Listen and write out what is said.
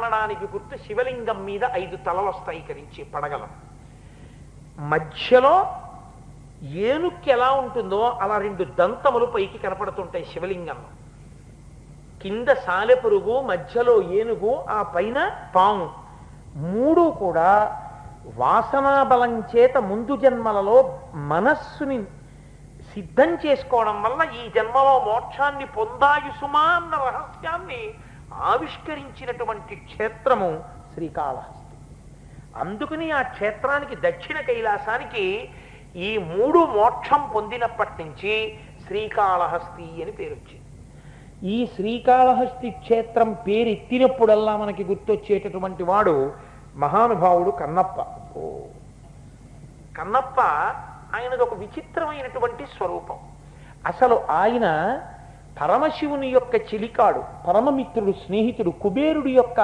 అనడానికి గుర్తు శివలింగం మీద ఐదు తలలు స్థాయికరించి పడగలం. మధ్యలో ఏనుక్కి ఎలా ఉంటుందో అలా రెండు దంతములు పైకి కనపడుతుంటాయి శివలింగంలో. కింద సాలెపురుగు మధ్యలో ఏనుగు ఆ పైన పాము. మూడు కూడా వాసనా బలం చేత ముందు జన్మలలో మనస్సుని సిద్ధం చేసుకోవడం వల్ల ఈ జన్మలో మోక్షాన్ని పొందాయుసుమా అన్న రహస్యాన్ని ఆవిష్కరించినటువంటి క్షేత్రము శ్రీకాళహస్తి. అందుకని ఆ క్షేత్రానికి దక్షిణ కైలాసానికి ఈ మూడు మోక్షం పొందినప్పటి నుంచి శ్రీకాళహస్తి అని పేరు వచ్చింది ఈ శ్రీకాళహస్తి క్షేత్రం పేరు ఎత్తినప్పుడల్లా మనకి గుర్తొచ్చేటటువంటి వాడు మహానుభావుడు కన్నప్ప. ఓ. కన్నప్ప ఆయనది ఒక విచిత్రమైనటువంటి స్వరూపం. అసలు ఆయన పరమశివుని యొక్క చిలికాడు పరమమిత్రుడు స్నేహితుడు కుబేరుడి యొక్క